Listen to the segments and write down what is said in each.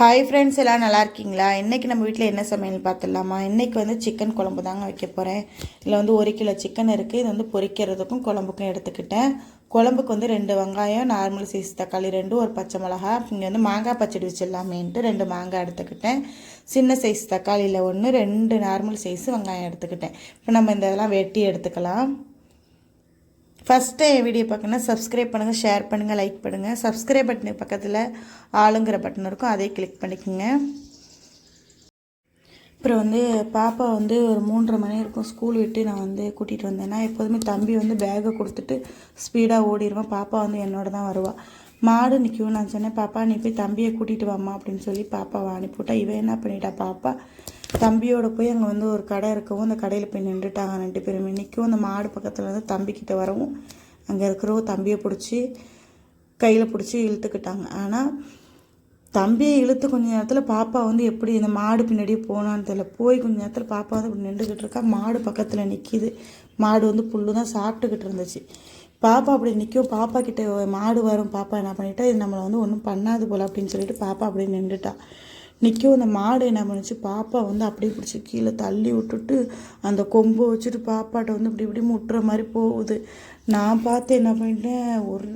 Hi friends எல்லாம் நல்லா இருக்கீங்களா? இன்றைக்கி நம்ம வீட்டில் என்ன சமையல் பார்த்துடலாமா இன்றைக்கி வந்து சிக்கன் குழம்பு தாங்க வைக்க போகிறேன் இதில் வந்து ஒரு கிலோ சிக்கன் இருக்குது இது வந்து பொரிக்கிறதுக்கும் குழம்புக்கும் எடுத்துக்கிட்டேன். குழம்புக்கு வந்து ரெண்டு வெங்காயம் நார்மல் சைஸ் தக்காளி ரெண்டு ஒரு பச்சை மிளகா இங்கே வந்து மாங்காய் பச்சடி வச்சிடலாமேன்ட்டு ரெண்டு மாங்காய் எடுத்துக்கிட்டேன். சின்ன சைஸ் தக்காளியில் ஒன்று ரெண்டு நார்மல் சைஸ் வெங்காயம் எடுத்துக்கிட்டேன். இப்போ நம்ம இந்த இதெல்லாம் வெட்டி எடுத்துக்கலாம். ஃபஸ்ட்டு என் வீடியோ பார்க்கணுன்னா சப்ஸ்கிரைப் பண்ணுங்கள் ஷேர் பண்ணுங்கள் லைக் பண்ணுங்கள் சப்ஸ்கிரைப் பட்டனு பக்கத்தில் ஆளுங்கிற பட்டன் இருக்கும். அதே கிளிக் பண்ணிக்கோங்க. அப்புறம் வந்து பாப்பா வந்து ஒரு மூன்றரை மணி இருக்கும் ஸ்கூல் விட்டு நான் வந்து கூட்டிகிட்டு வந்தேன்னா எப்போதுமே தம்பி வந்து பேக்கை கொடுத்துட்டு ஸ்பீடாக ஓடிடுவேன் பாப்பா வந்து என்னோட தான் வருவாள் மாடு நிற்கும் நான் சொன்னேன் பாப்பா நீ போய் தம்பியை கூட்டிகிட்டு வாம்மா அப்படின்னு சொல்லி பாப்பாவை அனுப்பிவிட்டா. இவன் என்ன பண்ணிட்டா பாப்பா தம்பியோட போய் அங்கே வந்து ஒரு கடை இருக்கவும் அந்த கடையில் போய் நின்றுட்டாங்க ரெண்டு பேருமே. நிற்கும் அந்த மாடு பக்கத்தில் வந்து தம்பிக்கிட்ட வரவும் அங்கே இருக்கிறவங்க தம்பியை பிடிச்சி கையில் பிடிச்சி இழுத்துக்கிட்டாங்க. ஆனால் தம்பியை இழுத்து கொஞ்ச நேரத்தில் பாப்பா வந்து எப்படி இந்த மாடு பின்னாடியே போனான்னு தெரியல. போய் கொஞ்ச நேரத்தில் பாப்பா வந்து இப்படி நின்றுக்கிட்டு இருக்கா. மாடு பக்கத்தில் நிற்கிது மாடு வந்து புல்லு தான் சாப்பிட்டுக்கிட்டு இருந்துச்சு. பாப்பா அப்படி நிற்கும் பாப்பா கிட்ட மாடு வரும் பாப்பா என்ன பண்ணிட்டா இது நம்மளை வந்து ஒன்றும் பண்ணாது போல் அப்படின்னு சொல்லிட்டு பாப்பா அப்படி நின்றுட்டா. நிற்கும் அந்த மாடு என்ன பண்ணுச்சு பாப்பா வந்து அப்படியே பிடிச்சி கீழே தள்ளி விட்டுட்டு அந்த கொம்பை வச்சுட்டு பாப்பாட்ட வந்து இப்படி இப்படி முட்டுற மாதிரி போகுது. நான் பார்த்து என்ன பண்ணிட்டேன் ஒரு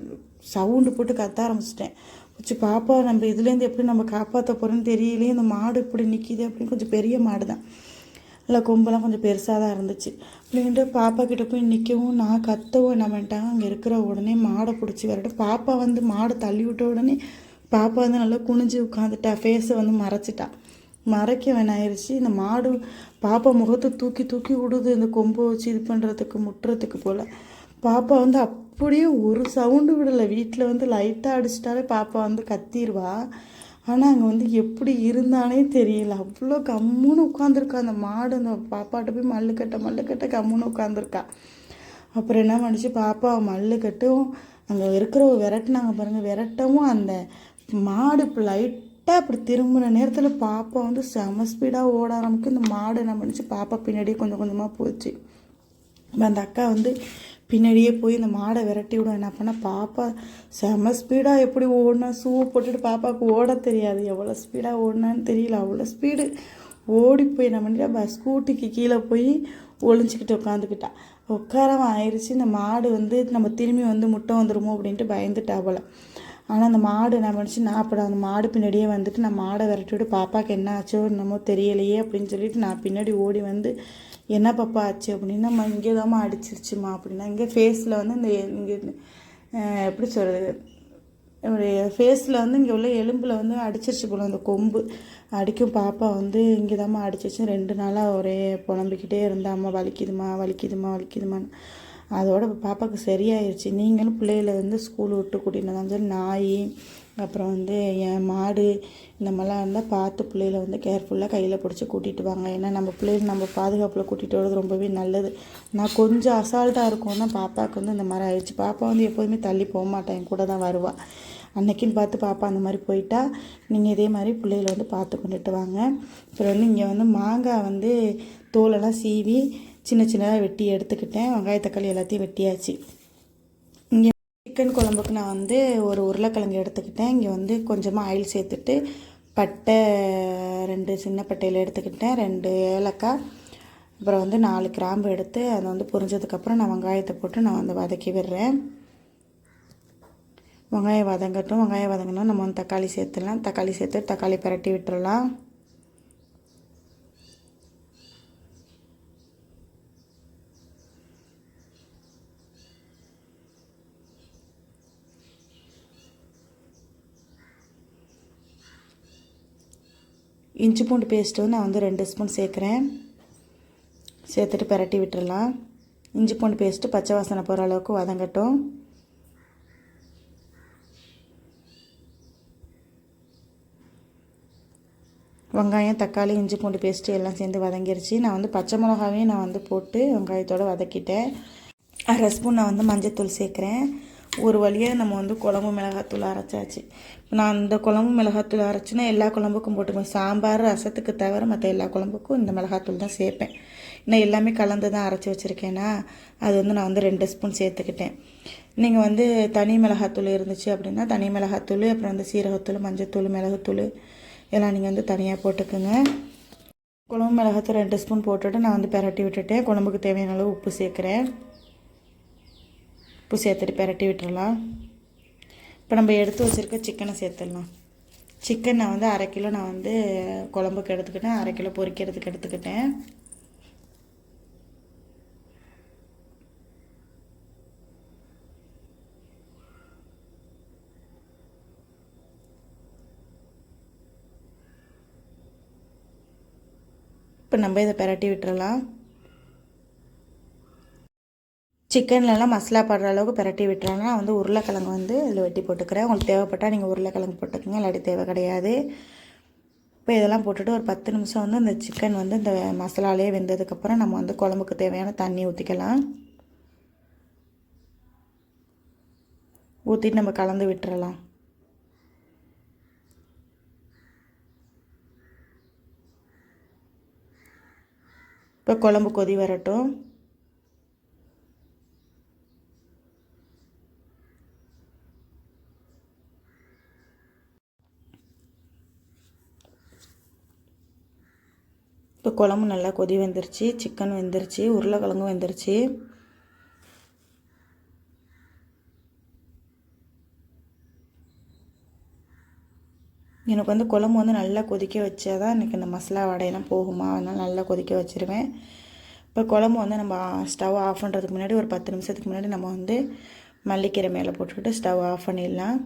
சவுண்டு போட்டு கத்த ஆரம்பிச்சிட்டேன். வச்சு பாப்பா நம்ம இதுலேருந்து எப்படி நம்ம காப்பாற்ற போகிறோன்னு தெரியலையே இந்த மாடு இப்படி நிற்கிது அப்படின்னு கொஞ்சம் பெரிய மாடு தான் இல்லை கொம்பெல்லாம் கொஞ்சம் பெருசாக தான் இருந்துச்சு. அப்படின்ட்டு பாப்பா கிட்ட போய் நிற்கவும் நான் கத்தவும் என்ன பண்ணிட்டாங்க அங்கே இருக்கிற உடனே மாடை பிடிச்சி வரட்டு. பாப்பா வந்து மாடை தள்ளி விட்ட உடனே பாப்பா வந்து நல்லா குனிஞ்சு உட்காந்துட்டா. ஃபேஸை வந்து மறைச்சிட்டா. மறைக்க வேணாயிருச்சு இந்த மாடு பாப்பா முகத்தை தூக்கி தூக்கி விடுது. இந்த கொம்பை வச்சு இது பண்ணுறதுக்கு முட்டுறதுக்கு போல். பாப்பா வந்து அப்படியே ஒரு சவுண்டு விடலை. வீட்டில் வந்து லைட்டாக அடிச்சிட்டாலே பாப்பா வந்து கத்திடுவா. ஆனால் அங்கே வந்து எப்படி இருந்தானே தெரியல. அவ்வளோ கம்முன்னு உட்காந்துருக்கா அந்த மாடு அந்த பாப்பாட்ட போய் மல்லு கட்ட மல்லு கட்ட கம்முன்னு உட்காந்துருக்கா அப்புறம் என்ன பண்ணிச்சு? பாப்பா மல்லு கட்டும். அங்கே இருக்கிற விரட்டினாங்க பாருங்கள் விரட்டவும் அந்த மாடு இப்போ லைட்டாக அப்படி திரும்புகிற நேரத்தில் பாப்பா வந்து செம ஸ்பீடாக ஓட ஆரம்பிக்கும் இந்த மாடு என்ன பண்ணிச்சு? பாப்பா பின்னாடியே கொஞ்சம் கொஞ்சமாக போச்சு. அந்த அக்கா வந்து பின்னாடியே போய் இந்த மாடை விரட்டி விடும். என்ன பண்ண? பாப்பா செம ஸ்பீடாக எப்படி ஓடினா ஷூ போட்டுட்டு பாப்பாவுக்கு ஓட தெரியாது. எவ்வளோ ஸ்பீடாக ஓடினான்னு தெரியல. அவ்வளோ ஸ்பீடு ஓடி போய் என்ன பண்ணிட்டா ஸ்கூட்டிக்கு கீழே போய் ஒளிஞ்சிக்கிட்டு உட்காந்துக்கிட்டா. உட்காரவன் ஆயிடுச்சு இந்த மாடு வந்து நம்ம திரும்பி வந்து முட்டை வந்துடுமோ அப்படின்ட்டு பயந்துட்டா போல். ஆனால் அந்த மாடு நான் நினச்சி நான் அப்போ அந்த மாடு பின்னாடியே வந்துட்டு நான் மாடை விரட்டி விட்டு பாப்பாவுக்கு என்ன ஆச்சோ என்னமோ தெரியலையே அப்படின்னு சொல்லிட்டு நான் பின்னாடி ஓடி வந்து என்ன பாப்பா ஆச்சு? அப்படின்னா நம்ம இங்கே தாம்மா அடிச்சிருச்சுமா அப்படின்னா இங்கே ஃபேஸில் வந்து இந்த இங்கே எப்படி சொல்கிறது என்னுடைய ஃபேஸில் வந்து இங்கே உள்ள எலும்பில் வந்து அடிச்சிருச்சு போல அந்த கொம்பு. அடிக்கும் பாப்பா வந்து இங்கே தாம்மா அடிச்சிருச்சு ரெண்டு நாளாக ஒரே புலம்பிக்கிட்டே இருந்தாம்மா வலிக்குதுமா வலிக்குதுமா வலிக்குதுமான்னு அதோட பாப்பாவுக்கு சரியாயிருச்சு. நீங்களும் பிள்ளைகளை வந்து ஸ்கூல் விட்டு கூட்டின்னு தான் சொல்லி நாய் அப்புறம் வந்து என் மாடு இந்த மாதிரிலாம் இருந்தால் பார்த்து பிள்ளைகளை வந்து கேர்ஃபுல்லாக கையில் பிடிச்சி கூட்டிகிட்டு வாங்க. ஏன்னா நம்ம பிள்ளைகள் நம்ம பாதுகாப்பில் கூட்டிகிட்டு வரது ரொம்பவே நல்லது. நான் கொஞ்சம் அசால்ட்டாக இருக்கும்னா பாப்பாவுக்கு வந்து இந்த மாதிரி ஆயிடுச்சு. பாப்பா வந்து எப்போதுமே தள்ளி போக மாட்டேன் என் கூட தான் வருவாள் அன்னைக்குன்னு பார்த்து பாப்பா அந்த மாதிரி போயிட்டா. நீங்கள் இதே மாதிரி பிள்ளைகளை வந்து பார்த்து கொண்டுட்டு வாங்க. அப்புறம் வந்து இங்கே வந்து மாங்காய் வந்து தோலெல்லாம் சீவி சின்ன சின்னதாக வெட்டி எடுத்துக்கிட்டேன். வெங்காய தக்காளி எல்லாத்தையும் வெட்டியாச்சு. சிக்கன் குழம்புக்கு நான் வந்து ஒரு உருளைக்கிழங்கு எடுத்துக்கிட்டேன். இங்கே வந்து கொஞ்சமாக ஆயில் சேர்த்துட்டு பட்டை ரெண்டு சின்ன பட்டையில் எடுத்துக்கிட்டேன். ரெண்டு ஏலக்காய் அப்புறம் வந்து நாலு கிராம்பு எடுத்து அதை வந்து புரிஞ்சதுக்கப்புறம் நான் வெங்காயத்தை போட்டு நான் வந்து வதக்கி விடுறேன். வெங்காயம் வதங்கட்டும். வெங்காயம் வதங்கினா நம்ம வந்து தக்காளி சேர்த்துடலாம். தக்காளி சேர்த்து தக்காளி பரட்டி விட்டுடலாம் இஞ்சி பூண்டு பேஸ்ட்டு நான் வந்து ரெண்டு ஸ்பூன் சேர்க்குறேன். சேர்த்துட்டு பரட்டி விட்டுடலாம் இஞ்சி பூண்டு பேஸ்ட்டு பச்சை வாசனை போகிற அளவுக்கு வதங்கட்டும். வெங்காயம் தக்காளி இஞ்சி பூண்டு பேஸ்ட்டு எல்லாம் சேர்ந்து வதங்கிருச்சு. நான் வந்து பச்சை மிளகாவையும் நான் வந்து போட்டு வெங்காயத்தோடு வதக்கிட்டேன். அரை ஸ்பூன் நான் வந்து மஞ்சத்தூள் சேர்க்குறேன். ஒரு வழியாக நம்ம வந்து குழம்பு மிளகாத்தூள் அரைச்சாச்சு. நான் அந்த குழம்பு மிளகாத்தூள் அரைச்சினா எல்லா குழம்புக்கும் போட்டுக்குவேன். சாம்பார் ரசத்துக்கு தவிர மற்ற எல்லா குழம்புக்கும் இந்த மிளகாத்தூள் தான் சேர்ப்பேன். நான் எல்லாமே கலந்து தான் அரைச்சி வச்சுருக்கேன்னா அது வந்து நான் வந்து ரெண்டு ஸ்பூன் சேர்த்துக்கிட்டேன். நீங்கள் வந்து தனி மிளகாத்தூள் இருந்துச்சு அப்படின்னா தனி மிளகாத்தூள் அப்புறம் வந்து சீரகத்தூள் மஞ்சத்தூள் மிளகுத்தூள் எல்லாம் நீங்கள் வந்து தனியாக போட்டுக்கோங்க. குழம்பு மிளகாத்தூள் ரெண்டு ஸ்பூன் போட்டுவிட்டு நான் வந்து பெரட்டி விட்டுட்டேன் குழம்புக்கு தேவையான அளவு உப்பு சேர்க்குறேன். உப்பு சேர்த்துட்டு பெரட்டி விட்டுடலாம் இப்போ நம்ம எடுத்து வச்சுருக்க சிக்கனை சேர்த்துடலாம். சிக்கனை வந்து அரை கிலோ நான் வந்து குழம்புக்கு எடுத்துக்கிட்டேன். அரை கிலோ பொரிக்கிறதுக்கு எடுத்துக்கிட்டேன். இப்போ நம்ம இதை பெரட்டி விட்டுறலாம். சிக்கன்லலாம் மசாலா படுற அளவுக்கு பெரட்டி விட்டுறாங்கன்னா நான் வந்து உருளைக்கிழங்கு வந்து இதில் வெட்டி போட்டுக்கிறேன். உங்களுக்கு தேவைப்பட்டால் நீங்கள் உருளைக்கிழங்கு போட்டுக்கோங்க. இல்லாட்டி தேவை கிடையாது. இப்போ இதெல்லாம் போட்டுட்டு ஒரு பத்து நிமிஷம் வந்து இந்த சிக்கன் வந்து இந்த மசாலாலே வெந்ததுக்கப்புறம் நம்ம வந்து குழம்புக்கு தேவையான தண்ணி ஊற்றிக்கலாம் ஊற்றிட்டு நம்ம கலந்து விட்டுறலாம். இப்போ குழம்பு கொதி வரட்டும். குழம்பு நல்லா கொதி வந்துருச்சு சிக்கன் வெந்துருச்சு உருளைக்கிழங்கும் வெந்துருச்சு. எனக்கு வந்து குழம்பு வந்து நல்லா கொதிக்க வச்சா தான் எனக்கு இந்த மசாலா வடையெல்லாம் போகுமா? அதனால் நல்லா கொதிக்க வச்சுருவேன். இப்போ குழம்பு வந்து நம்ம ஸ்டவ் ஆஃப் பண்ணுறதுக்கு முன்னாடி ஒரு பத்து நிமிஷத்துக்கு முன்னாடி நம்ம வந்து மல்லிக்கீரை மேலே போட்டுக்கிட்டு ஸ்டவ் ஆஃப் பண்ணிடலாம்.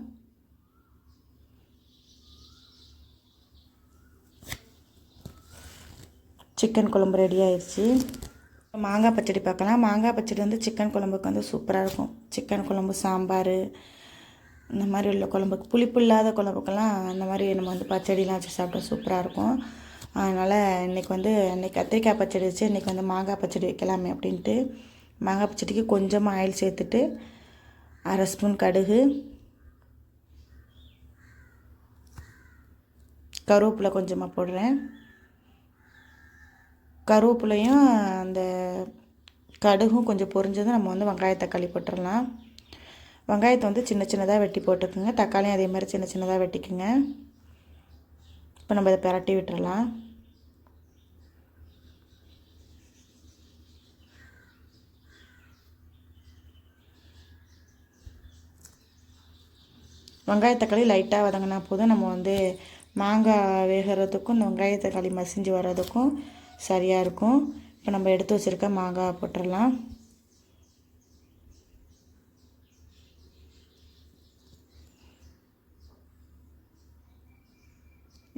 சிக்கன் குழம்பு ரெடி ஆயிடுச்சு மாங்காய் பச்சடி பார்க்கலாம். மாங்காய் பச்சடி வந்து சிக்கன் குழம்புக்கு வந்து சூப்பராக இருக்கும். சிக்கன் குழம்பு சாம்பார் இந்த மாதிரி உள்ள குழம்புக்கு புளிப்பு இல்லாத குழம்புக்கெல்லாம் அந்த மாதிரி நம்ம வந்து பச்சடிலாம் வச்சு சாப்பிட்டா சூப்பராக இருக்கும். அதனால் இன்றைக்கி வந்து இன்றைக்கி கத்திரிக்காய் பச்சடி வச்சு இன்றைக்கி வந்து மாங்காய் பச்சடி வைக்கலாமே அப்படின்ட்டு மாங்காய் பச்சடிக்கு கொஞ்சமாக ஆயில் சேர்த்துட்டு அரை ஸ்பூன் கடுகு கருவேப்பிலை கொஞ்சமாக போடுறேன். கருவேப்பிலையும் அந்த கடுகும் கொஞ்சம் பொரிஞ்சதும் நம்ம வந்து வெங்காய தக்காளி போட்டுடலாம் வெங்காயத்தை வந்து சின்ன சின்னதாக வெட்டி போட்டுக்குங்க. தக்காளியும் அதே மாதிரி சின்ன சின்னதாக வெட்டிக்குங்க. இப்போ நம்ம இதை பிரட்டி விட்டுறலாம். வெங்காய தக்காளி லைட்டாக வதங்கினா போதும். நம்ம வந்து மாங்காய் வேகிறதுக்கும் இந்த வெங்காய தக்காளி மசிஞ்சு வர்றதுக்கும் சரியாக இருக்கும். இப்போ நம்ம எடுத்து வச்சுருக்க மாங்காய் போட்டுடலாம்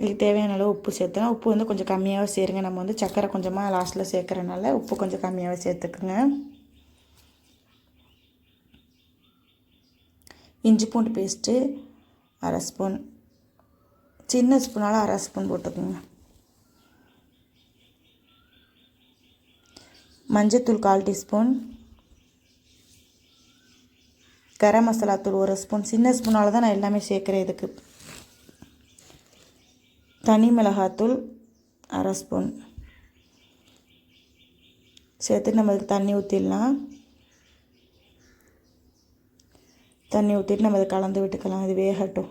இதுக்கு தேவையான அளவு உப்பு சேர்த்துலாம். உப்பு வந்து கொஞ்சம் கம்மியாகவே சேருங்க. நம்ம வந்து சர்க்கரை கொஞ்சமாக லாஸ்ட்டில் சேர்க்குறனால உப்பு கொஞ்சம் கம்மியாகவே சேர்த்துக்குங்க. இஞ்சி பூண்டு பேஸ்ட்டு அரை ஸ்பூன் சின்ன ஸ்பூனால் அரை ஸ்பூன் போட்டுக்கோங்க. மஞ்சத்தூள் கால் டீஸ்பூன். கரம் மசாலா தூள் ஒரு ஸ்பூன். சின்ன ஸ்பூனால் தான் நான் எல்லாமே சேர்க்குறேன் இதுக்கு. தனி மிளகாத்தூள் அரை ஸ்பூன். சேர்த்து நம்ம இதுக்கு தண்ணி ஊற்றிடலாம் தண்ணி ஊற்றிட்டு நம்ம இதை கலந்து விட்டுக்கலாம். இது வேகட்டும்.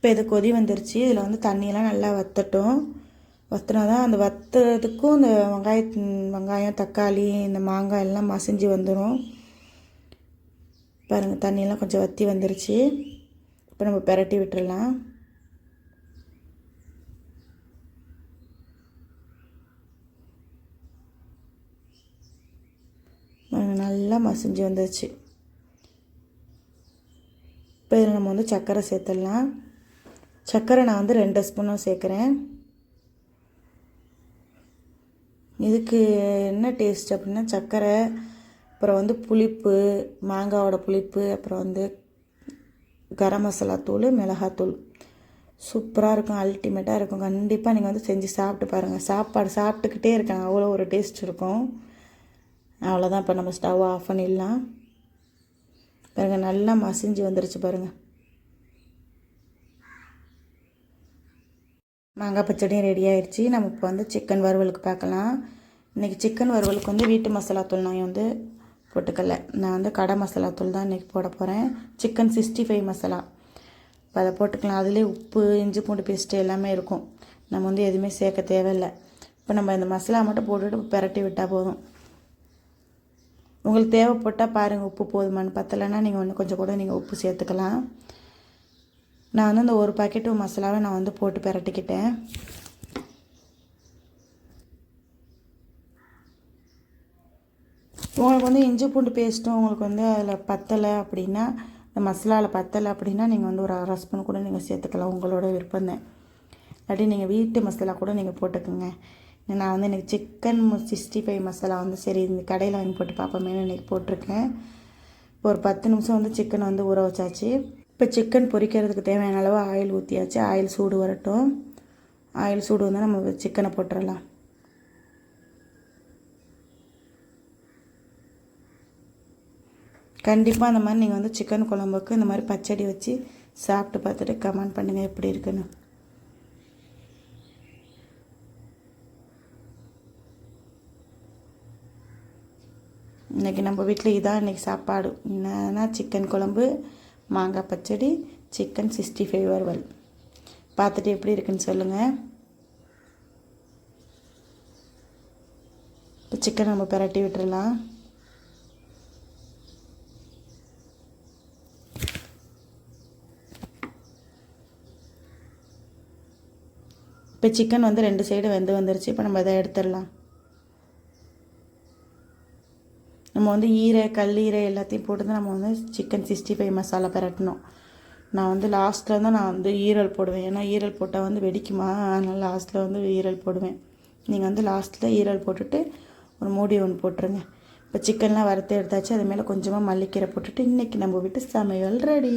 இப்போ இது கொதி வந்துருச்சு. இதில் வந்து தண்ணியெல்லாம் நல்லா வற்றட்டும் வற்றினா தான் அந்த வத்துறதுக்கும் இந்த வெங்காய வெங்காயம் தக்காளி இந்த மாங்காய் எல்லாம் மசிஞ்சு வந்துடும் பாருங்கள் தண்ணியெல்லாம் கொஞ்சம் வற்றி வந்துருச்சு. இப்போ நம்ம பெரட்டி விட்டுடலாம் நல்லா மசிஞ்சு வந்துருச்சு. இப்போ இதில் நம்ம வந்து சர்க்கரை சேர்த்துடலாம். சர்க்கரை நான் வந்து ரெண்டு ஸ்பூனும் சேர்க்குறேன். இதுக்கு என்ன டேஸ்ட் அப்படின்னா சர்க்கரை அப்புறம் வந்து புளிப்பு மாங்காவோட புளிப்பு அப்புறம் வந்து கரம் மசாலா தூள் மிளகாத்தூள் சூப்பராக இருக்கும் அல்டிமேட்டாக இருக்கும். கண்டிப்பாக நீங்கள் வந்து செஞ்சு சாப்பிட்டு பாருங்கள் சாப்பாடு சாப்பிட்டுக்கிட்டே இருக்காங்க அவ்வளோ ஒரு டேஸ்ட் இருக்கும். அவ்வளோதான் இப்போ நம்ம ஸ்டவ் ஆஃப் பண்ணிடலாம். பாருங்கள் நல்லா மசிஞ்சு வந்துருச்சு பாருங்கள் மாங்காய் பச்சடியும் ரெடி ஆயிடுச்சு நம்ம இப்போ வந்து சிக்கன் வறுவலுக்கு பார்க்கலாம். இன்றைக்கி சிக்கன் வறுவலுக்கு வந்து வீட்டு மசாலா தூள் நான் வந்து போட்டுக்கல. நான் வந்து கடை மசாலா தூள் தான் இன்றைக்கி போட போகிறேன் சிக்கன் சிக்ஸ்டி ஃபைவ் மசாலா. இப்போ அதை போட்டுக்கலாம். அதிலே உப்பு இஞ்சி பூண்டு பேஸ்ட்டு எல்லாமே இருக்கும். நம்ம வந்து எதுவுமே சேர்க்க தேவையில்லை. இப்போ நம்ம இந்த மசாலா மட்டும் போட்டுட்டு பிரட்டி விட்டால் போதும். உங்களுக்கு தேவைப்பட்டால் பாருங்கள் உப்பு போதுமான்னு. பத்தலைன்னா நீங்கள் ஒன்று கொஞ்சம் கூட நீங்கள் உப்பு சேர்த்துக்கலாம். நான் வந்து இந்த ஒரு பாக்கெட்டு மசாலாவை நான் வந்து போட்டு பிரட்டிக்கிட்டேன். உங்களுக்கு வந்து இஞ்சி பூண்டு பேஸ்ட்டும் உங்களுக்கு வந்து அதில் பத்தலை அப்படின்னா இந்த மசாலாவில் பத்தலை அப்படின்னா நீங்கள் வந்து ஒரு அரை ஸ்பூன் கூட நீங்கள் சேர்த்துக்கலாம் உங்களோட விருப்பம் தான் இல்லாட்டி நீங்கள் வீட்டு மசாலா கூட நீங்கள் போட்டுக்கோங்க. நான் வந்து எனக்கு சிக்கன் சிக்ஸ்டி ஃபைவ் மசாலா வந்து சரி இந்த கடையில் வாங்கி போட்டு பார்ப்போமேனு இன்றைக்கி போட்டிருக்கேன். ஒரு பத்து நிமிஷம் வந்து சிக்கன் வந்து ஊற வச்சாச்சு. இப்போ சிக்கன் பொரிக்கிறதுக்கு தேவையான அளவு ஆயில் ஊற்றியாச்சு ஆயில் சூடு வரட்டும். ஆயில் சூடு வந்து நம்ம சிக்கனை போட்டுடலாம் கண்டிப்பாக அந்த மாதிரி நீங்கள் வந்து சிக்கன் குழம்புக்கு இந்த மாதிரி பச்சடி வச்சு சாப்பிட்டு பார்த்துட்டு கமெண்ட் பண்ணுங்கள் எப்படி இருக்குன்னு. இன்றைக்கி நம்ம வீட்டில் இதான் இன்றைக்கி சாப்பாடு. என்னன்னா சிக்கன் குழம்பு மாங்காய் பச்சடி சிக்கன் சிக்ஸ்டி ஃபைவ் வறுவல். பார்த்துட்டு எப்படி இருக்குன்னு சொல்லுங்கள் இப்போ சிக்கன் நம்ம பிரட்டி விட்டுறலாம். இப்போ சிக்கன் வந்து ரெண்டு சைடு வெந்து வந்துருச்சு. இப்போ நம்ம அதை எடுத்துடலாம். நம்ம வந்து ஈரை கல்லீரை எல்லாத்தையும் போட்டு தான் நம்ம வந்து சிக்கன் சிக்ஸ்டி ஃபைவ் மசாலா பரட்டணும். நான் வந்து லாஸ்ட்டில் தான் நான் வந்து ஈரல் போடுவேன். ஏன்னா ஈரல் போட்டால் வந்து வெடிக்குமா? அதனால் லாஸ்ட்டில் வந்து ஈரல் போடுவேன். நீங்கள் வந்து லாஸ்ட்டில் ஈரல் போட்டுட்டு ஒரு மூடி ஒன்று போட்டுருங்க. இப்போ சிக்கன்லாம் வறுத்து எடுத்தாச்சு. அது மேலே கொஞ்சமாக மல்லிக்கீரை போட்டுட்டு இன்றைக்கி நம்ம வீட்டு சமையல் ரெடி